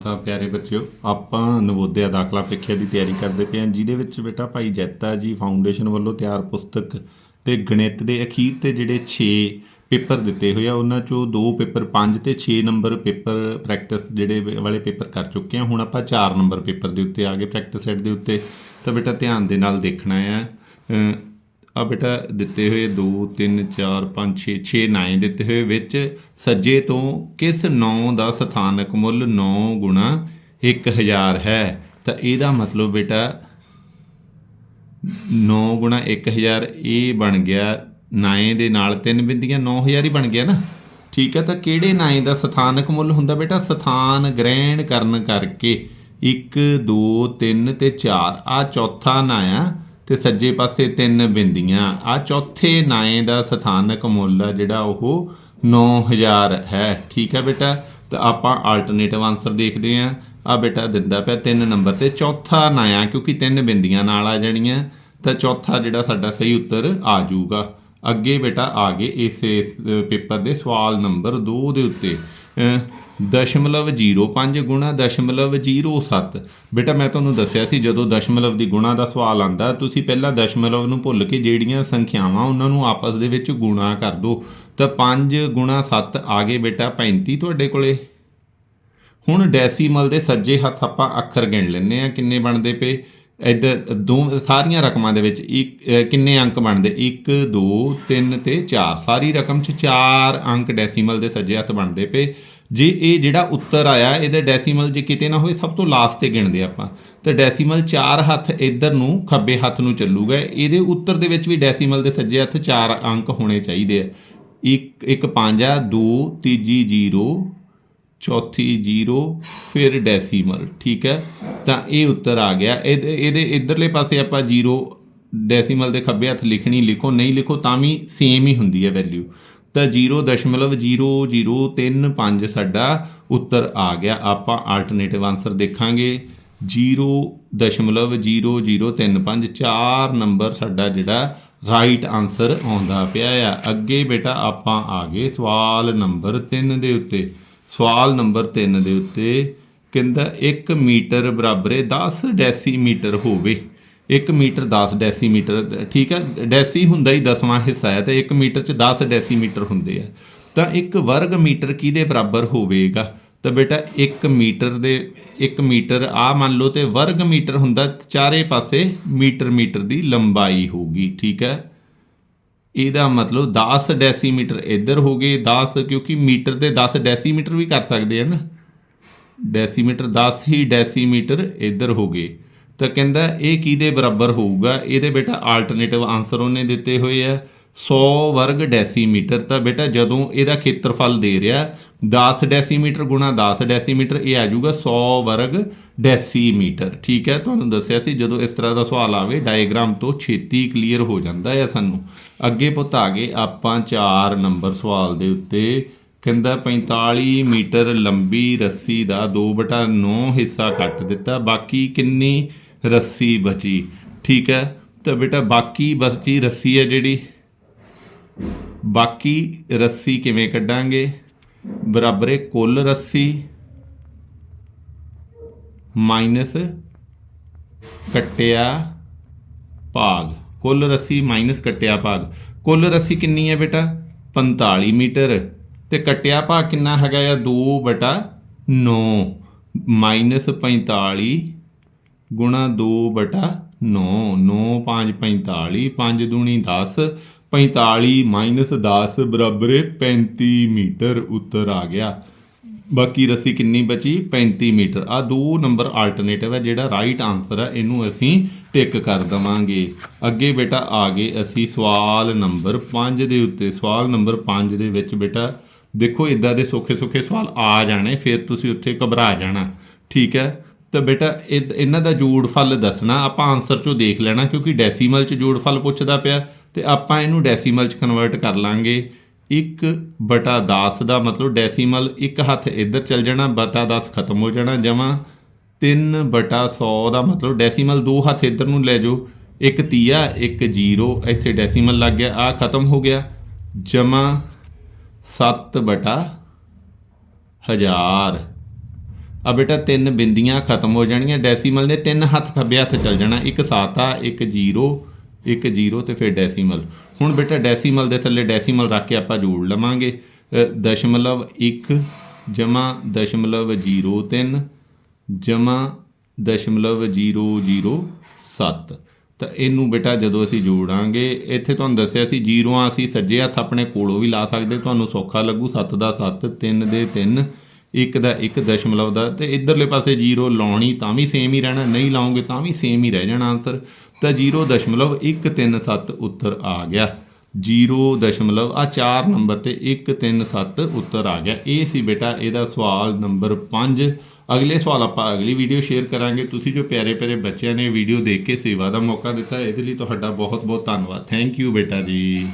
ਤਾਂ ਪਿਆਰੇ ਬੱਚਿਓ, ਆਪਾਂ ਨਵੋਦਿਆ ਦਾਖਲਾ ਪ੍ਰੀਖਿਆ ਦੀ ਤਿਆਰੀ ਕਰਦੇ ਪਏ ਹਾਂ, ਜਿਹਦੇ ਵਿੱਚ ਬੇਟਾ ਭਾਈ ਜੈਤਾ ਜੀ ਫਾਊਂਡੇਸ਼ਨ ਵੱਲੋਂ ਤਿਆਰ ਪੁਸਤਕ ਤੇ ਗਣਿਤ ਦੇ ਅਖੀਰ ਤੇ ਜਿਹੜੇ 6 ਪੇਪਰ ਦਿੱਤੇ ਹੋਏ ਆ, ਉਹਨਾਂ ਚੋਂ ਦੋ ਪੇਪਰ 5 ਤੇ 6 ਨੰਬਰ ਪੇਪਰ ਪ੍ਰੈਕਟਿਸ ਜਿਹੜੇ ਵਾਲੇ ਪੇਪਰ ਕਰ ਚੁੱਕੇ ਹਾਂ। ਹੁਣ ਆਪਾਂ 4 ਨੰਬਰ ਪੇਪਰ ਦੇ ਉੱਤੇ ਆ ਗਏ ਪ੍ਰੈਕਟਿਸ ਸੈੱਟ ਦੇ ਉੱਤੇ, ਤਾਂ ਬੇਟਾ ਧਿਆਨ ਦੇ ਨਾਲ ਦੇਖਣਾ ਆ। ਆ ਬੇਟਾ, ਦਿੱਤੇ ਹੋਏ 2 3 4 5 6 6 9 ਦਿੱਤੇ ਹੋਏ, ਵਿੱਚ ਸੱਜੇ ਤੋਂ ਕਿਸ 9 ਦਾ ਸਥਾਨਕ ਮੁੱਲ 9 ਗੁਣਾ 1000 ਹੈ? ਤਾਂ ਇਹਦਾ ਮਤਲਬ ਬੇਟਾ 9 ਗੁਣਾ 1000 ਇਹ ਬਣ ਗਿਆ 9 ਦੇ ਨਾਲ ਤਿੰਨ ਬਿੰਦੀਆਂ 9000 ਹੀ ਬਣ ਗਿਆ ਨਾ। ਠੀਕ ਹੈ, ਤਾਂ ਕਿਹੜੇ 9 ਦਾ ਸਥਾਨਕ ਮੁੱਲ ਹੁੰਦਾ ਬੇਟਾ? ਸਥਾਨ ਗ੍ਰਹਿਣ ਕਰਨ ਕਰਕੇ 1 2 3 ਤੇ 4 ਆ ਚੌਥਾ ਨਾਂ ਆ। ਤੇ ਸੱਜੇ ਪਾਸੇ ਤਿੰਨ ਬਿੰਦੀਆਂ। ਆ ਚੌਥੇ ਨਾਂ ਦਾ ਸਥਾਨਕ ਮੁੱਲ ਆ ਜਿਹੜਾ ਉਹ 9000 ਹੈ। ਠੀਕ ਹੈ ਬੇਟਾ? ਤਾਂ ਆਪਾਂ ਆਲਟਰਨੇਟਿਵ ਆਨਸਰ ਦੇਖਦੇ ਆਂ ਆ ਬੇਟਾ ਦਿੰਦਾ ਪਿਆ ਤਿੰਨ ਨੰਬਰ ਤੇ ਚੌਥਾ ਨਾਇਆ, ਕਿਉਂਕਿ ਤਿੰਨ ਬਿੰਦੀਆਂ ਨਾਲ ਆ ਜਾਣੀਆਂ, ਤਾਂ ਚੌਥਾ ਜਿਹੜਾ ਸਾਡਾ ਸਹੀ ਉੱਤਰ ਆ ਜਾਊਗਾ। ਅੱਗੇ ਬੇਟਾ ਆ ਗਏ ਇਸ ਇਸ ਪੇਪਰ ਦੇ ਸਵਾਲ ਨੰਬਰ 2 ਦੇ ਉੱਤੇ। ਅਹ, ਦਸ਼ਮਲਵ 05 ਗੁਣਾ ਦਸ਼ਮਲਵ 07 ਬੇਟਾ ਮੈਂ ਤੁਹਾਨੂੰ ਦੱਸਿਆ ਸੀ ਜਦੋਂ ਦਸ਼ਮਲਵ ਦੀ ਗੁਣਾ ਦਾ ਸਵਾਲ ਆਂਦਾ ਤੁਸੀਂ ਪਹਿਲਾਂ ਦਸ਼ਮਲਵ ਨੂੰ ਭੁੱਲ ਕੇ ਜਿਹੜੀਆਂ ਸੰਖਿਆਵਾਂ ਉਹਨਾਂ ਨੂੰ ਆਪਸ ਦੇ ਵਿੱਚ ਗੁਣਾ ਕਰ ਦਿਓ ਤਾਂ 5 ਗੁਣਾ 7 ਆ ਗਏ ਬੇਟਾ 35 ਤੁਹਾਡੇ ਕੋਲੇ। ਹੁਣ ਡੈਸੀਮਲ ਦੇ ਸੱਜੇ ਹੱਥ ਆਪਾਂ ਅੱਖਰ ਗਿਣ ਲੈਂਦੇ ਆ ਕਿੰਨੇ ਬਣਦੇ ਪਏ? ਇੱਧਰ ਦੋ ਸਾਰੀਆਂ ਰਕਮਾਂ ਦੇ ਵਿੱਚ ਇੱਕ ਕਿੰਨੇ ਅੰਕ ਬਣਦੇ? 1 2 3 ਤੇ 4 ਸਾਰੀ ਰਕਮ 'ਚ 4 ਅੰਕ ਡੈਸੀਮਲ ਦੇ ਸੱਜੇ ਹੱਥ ਬਣਦੇ ਪਏ। ਜੇ ਇਹ ਜਿਹੜਾ ਉੱਤਰ ਆਇਆ, ਇਹਦੇ ਡੈਸੀਮਲ ਜੇ ਕਿਤੇ ਨਾ ਹੋਏ, ਸਭ ਤੋਂ ਲਾਸਟ ਤੇ ਗਿਣਦੇ ਆਪਾਂ। ਤਾਂ ਡੈਸੀਮਲ 4 ਹੱਥ ਇੱਧਰ ਨੂੰ, ਖੱਬੇ ਹੱਥ ਨੂੰ ਚੱਲੂਗਾ। ਇਹਦੇ ਉੱਤਰ ਦੇ ਵਿੱਚ ਵੀ ਡੈਸੀਮਲ ਦੇ ਸੱਜੇ ਹੱਥ 4 ਅੰਕ ਹੋਣੇ ਚਾਹੀਦੇ ਆ। ਇੱਕ ਇੱਕ 5 ਆ 2 ਤੀਜੀ 0 ਚੌਥੀ 0 ਫਿਰ ਡੈਸੀਮਲ ਠੀਕ ਹੈ? ਤਾਂ ਇਹ ਉੱਤਰ ਆ ਗਿਆ। ਇਹਦੇ ਇਹਦੇ ਇਧਰਲੇ ਪਾਸੇ ਆਪਾਂ 0 ਡੈਸੀਮਲ ਦੇ ਖੱਬੇ ਹੱਥ ਲਿਖਣੀ, ਲਿਖੋ, ਨਹੀਂ ਲਿਖੋ, ਤਾਂ ਵੀ ਸੇਮ ਹੀ ਹੁੰਦੀ ਹੈ ਵੈਲਿਊ ਤਾਂ 0.0035 ਸਾਡਾ ਉੱਤਰ ਆ ਗਿਆ। ਆਪਾਂ ਆਲਟਰਨੇਟਿਵ ਆਨਸਰ ਦੇਖਾਂਗੇ। 0.0035 ਚਾਰ ਨੰਬਰ ਸਾਡਾ ਜਿਹੜਾ ਰਾਈਟ ਆਨਸਰ ਆਉਂਦਾ ਪਿਆ ਆ। ਅੱਗੇ ਬੇਟਾ ਆਪਾਂ ਆ ਗਏ ਸਵਾਲ ਨੰਬਰ 3 ਦੇ ਉੱਤੇ। ਸਵਾਲ ਨੰਬਰ 3 ਦੇ ਉੱਤੇ ਕਹਿੰਦਾ 1 ਮੀਟਰ ਬਰਾਬਰ ਹੈ 10 ਡੈਸੀਮੀਟਰ ਹੋਵੇ। 1 ਮੀਟਰ 10 ਡੈਸੀਮੀਟਰ, ਠੀਕ ਹੈ? ਡੈਸੀ ਹੁੰਦਾ ਹੀ ਦਸਵਾਂ ਹਿੱਸਾ ਹੈ ਤੇ 1 ਮੀਟਰ ਚ 10 ਡੈਸੀਮੀਟਰ ਹੁੰਦੇ ਆ। ਤਾਂ 1 ਵਰਗ ਮੀਟਰ ਕਿਹਦੇ ਬਰਾਬਰ ਹੋਵੇਗਾ? ਤਾਂ ਬੇਟਾ 1 ਮੀਟਰ ਦੇ 1 ਮੀਟਰ ਆ ਮੰਨ ਲਓ ਤੇ ਵਰਗ ਮੀਟਰ ਹੁੰਦਾ ਚਾਰੇ ਪਾਸੇ ਮੀਟਰ ਮੀਟਰ ਦੀ ਲੰਬਾਈ ਹੋਊਗੀ, ਠੀਕ ਹੈ? ਇਹਦਾ ਮਤਲਬ 10 ਡੈਸੀਮੀਟਰ ਇੱਧਰ ਹੋ ਗਏ 10 ਕਿਉਂਕਿ ਮੀਟਰ ਦੇ 10 ਡੈਸੀਮੀਟਰ ਵੀ ਕਰ ਸਕਦੇ ਹਨ। ਡੈਸੀਮੀਟਰ 10 ਹੀ ਡੈਸੀਮੀਟਰ ਇੱਧਰ ਹੋ ਗਏ। ਤਾਂ ਕਹਿੰਦਾ ਇਹ ਕਿਹਦੇ ਬਰਾਬਰ ਹੋਊਗਾ? ਇਹਦੇ ਬੇਟਾ ਆਲਟਰਨੇਟਿਵ ਆਨਸਰ ਉਹਨੇ ਦਿੱਤੇ ਹੋਏ ਆ। 100 ਵਰਗ ਡੈਸੀਮੀਟਰ। ਤਾਂ ਬੇਟਾ ਜਦੋਂ ਇਹਦਾ ਖੇਤਰਫਲ ਦੇ ਰਿਹਾ 10 ਡੈਸੀਮੀਟਰ ਗੁਣਾ 10 ਡੈਸੀਮੀਟਰ, ਇਹ ਆ ਜਾਊਗਾ 100 ਵਰਗ ਡੈਸੀਮੀਟਰ। ਠੀਕ ਹੈ? ਤੁਹਾਨੂੰ ਦੱਸਿਆ ਸੀ, ਜਦੋਂ ਇਸ ਤਰ੍ਹਾਂ ਦਾ ਸਵਾਲ ਆਵੇ ਡਾਇਗਰਾਮ ਤੋਂ ਛੇਤੀ ਕਲੀਅਰ ਹੋ ਜਾਂਦਾ ਹੈ ਸਾਨੂੰ। ਅੱਗੇ ਪੁੱਤ ਆ ਗਏ ਆਪਾਂ 4 ਨੰਬਰ ਸਵਾਲ ਦੇ ਉੱਤੇ। ਕਹਿੰਦਾ 45 ਮੀਟਰ ਲੰਬੀ ਰੱਸੀ ਦਾ 2/9 ਹਿੱਸਾ ਕੱਟ ਦਿੱਤਾ। ਬਾਕੀ ਕਿੰਨੀ ਰੱਸੀ ਬਚੀ। ਠੀਕ ਹੈ? ਤਾਂ ਬੇਟਾ ਬਾਕੀ ਬਚੀ ਰੱਸੀ ਹੈ ਜਿਹੜੀ? ਬਾਕੀ ਰੱਸੀ ਕਿਵੇਂ ਕੱਢਾਂਗੇ? ਬਰਾਬਰ ਹੈ ਕੁੱਲ ਰੱਸੀ ਮਾਈਨਸ ਕੱਟਿਆ ਭਾਗ। ਕੁੱਲ ਰੱਸੀ ਮਾਈਨਸ ਕੱਟਿਆ ਭਾਗ। ਕੁੱਲ ਰੱਸੀ ਕਿੰਨੀ ਹੈ ਬੇਟਾ? 45 ਮੀਟਰ। ਤੇ ਕੱਟਿਆ ਭਾਗ ਕਿੰਨਾ ਹੈਗਾ ਆ? 2 ਬਟਾ 9 ਮਾਈਨਸ 45 ਗੁਣਾ 2 ਬਟਾ 9 9 5 45 5 ਦੂਣੀ 10 45 ਮਾਈਨਸ 10 ਬਰਾਬਰ ਹੈ 35 ਮੀਟਰ ਉੱਤਰ ਆ ਗਿਆ। ਬਾਕੀ ਰੱਸੀ ਕਿੰਨੀ ਬਚੀ? 35 ਮੀਟਰ। ਆ ਦੋ ਨੰਬਰ ਆਲਟਰਨੇਟਿਵ ਹੈ ਜਿਹੜਾ ਰਾਈਟ ਆਨਸਰ ਹੈ, ਇਹਨੂੰ ਅਸੀਂ ਟਿਕ ਕਰ ਦਵਾਂਗੇ। ਅੱਗੇ ਬੇਟਾ ਆ ਗਏ ਅਸੀਂ ਸਵਾਲ ਨੰਬਰ 5 ਦੇ ਉੱਤੇ। ਸਵਾਲ ਨੰਬਰ 5 ਦੇ ਵਿੱਚ ਬੇਟਾ ਦੇਖੋ ਇਦਾਂ ਦੇ ਸੌਖੇ ਸੌਖੇ ਸਵਾਲ ਆ ਜਾਣੇ, ਫਿਰ ਤੁਸੀਂ ਉੱਥੇ ਘਬਰਾ ਜਾਣਾ। ਠੀਕ ਹੈ? ਤਾਂ ਬੇਟਾ, ਇਹ- ਇਹਨਾਂ ਦਾ ਜੋੜਫਲ ਦੱਸਣਾ, ਆਪਾਂ ਆਨਸਰ ਚੋਂ ਦੇਖ ਲੈਣਾ ਕਿਉਂਕਿ ਡੈਸੀਮਲ ਚ ਜੋੜਫਲ ਪੁੱਛਦਾ ਪਿਆ ਤੇ ਆਪਾਂ ਇਹਨੂੰ ਡੈਸੀਮਲ ਚ ਕਨਵਰਟ ਕਰ ਲਾਂਗੇ। 1 ਬਟਾ 10 ਦਾ ਮਤਲਬ ਡੈਸੀਮਲ ਇੱਕ ਹੱਥ ਇੱਧਰ ਚੱਲ ਜਾਣਾ, ਬਟਾ 10 ਖਤਮ ਹੋ ਜਾਣਾ ਜਮਾ। 3 ਬਟਾ 100 ਦਾ ਮਤਲਬ ਡੈਸੀਮਲ ਦੋ ਹੱਥ ਇੱਧਰ ਨੂੰ ਲੈ ਜਾਓ। ਇੱਕ ਤੀਆ, ਇੱਕ ਜ਼ੀਰੋ, ਇੱਥੇ ਡੈਸੀਮਲ ਲੱਗ ਗਿਆ ਆ ਖਤਮ ਹੋ ਗਿਆ। ਜਮਾ 7 ਬਟਾ ਹਜ਼ਾਰ। ਆ ਬੇਟਾ, ਤਿੰਨ ਬਿੰਦੀਆਂ ਖਤਮ ਹੋ ਜਾਣਗੀਆਂ ਡੈਸੀਮਲ ਨੇ ਤਿੰਨ ਹੱਥ ਖੱਬੇ ਹੱਥ ਚੱਲ ਜਾਣਾ, ਇੱਕ 7 ਆ ਇੱਕ ਜੀਰੋ ਇੱਕ ਜੀਰੋ ਤੇ ਫਿਰ ਡੈਸੀਮਲ। ਹੁਣ ਬੇਟਾ, ਡੈਸੀਮਲ ਦੇ ਥੱਲੇ ਡੈਸੀਮਲ ਰੱਖ ਕੇ ਆਪਾਂ ਜੋੜ ਲਵਾਂਗੇ। ਦਸ਼ਮਲਵ 1 ਜਮਾ ਦਸ਼ਮਲਵ 03 ਜਮਾ ਦਸ਼ਮਲਵ 007 ਤਾਂ ਇਹਨੂੰ ਬੇਟਾ ਜਦੋਂ ਅਸੀਂ ਜੋੜਾਂਗੇ, ਇੱਥੇ ਤੁਹਾਨੂੰ ਦੱਸਿਆ ਸੀ ਜ਼ੀਰੋਆਂ ਅਸੀਂ ਸੱਜੇ ਹੱਥ ਆਪਣੇ ਕੋਲੋਂ ਵੀ ਲਾ ਸਕਦੇ, ਤੁਹਾਨੂੰ ਸੌਖਾ ਲੱਗੂ 7 ਦਾ 7 3 ਦੇ 3 1 ਦਾ 1 ਦਸ਼ਮਲਵ ਦਾ, ਤੇ ਇਧਰਲੇ ਪਾਸੇ ਜ਼ੀਰੋ ਲਾਉਣੀ ਤਾਂ ਵੀ ਸੇਮ ਹੀ ਰਹਿਣਾ, ਨਹੀਂ ਲਾਉਂਗੇ ਤਾਂ ਵੀ ਸੇਮ ਹੀ ਰਹਿ ਜਾਣਾ ਆਨਸਰ ਤਾਂ 0.137 ਉੱਤਰ ਆ ਗਿਆ। 0. ਆ 4 ਨੰਬਰ ਤੇ 137 ਉੱਤਰ ਆ ਗਿਆ। ਇਹ ਸੀ ਬੇਟਾ ਇਹਦਾ ਸਵਾਲ ਨੰਬਰ 5 ਅਗਲੇ ਸਵਾਲ ਆਪਾਂ ਅਗਲੀ ਵੀਡੀਓ ਸ਼ੇਅਰ ਕਰਾਂਗੇ। ਤੁਸੀਂ ਜੋ ਪਿਆਰੇ ਪਿਆਰੇ ਬੱਚਿਆਂ ਨੇ ਵੀਡੀਓ ਦੇਖ ਕੇ ਸੇਵਾ ਦਾ ਮੌਕਾ ਦਿੱਤਾ, ਇਹਦੇ ਲਈ ਤੁਹਾਡਾ ਬਹੁਤ ਬਹੁਤ ਧੰਨਵਾਦ। ਥੈਂਕ ਯੂ ਬੇਟਾ ਜੀ।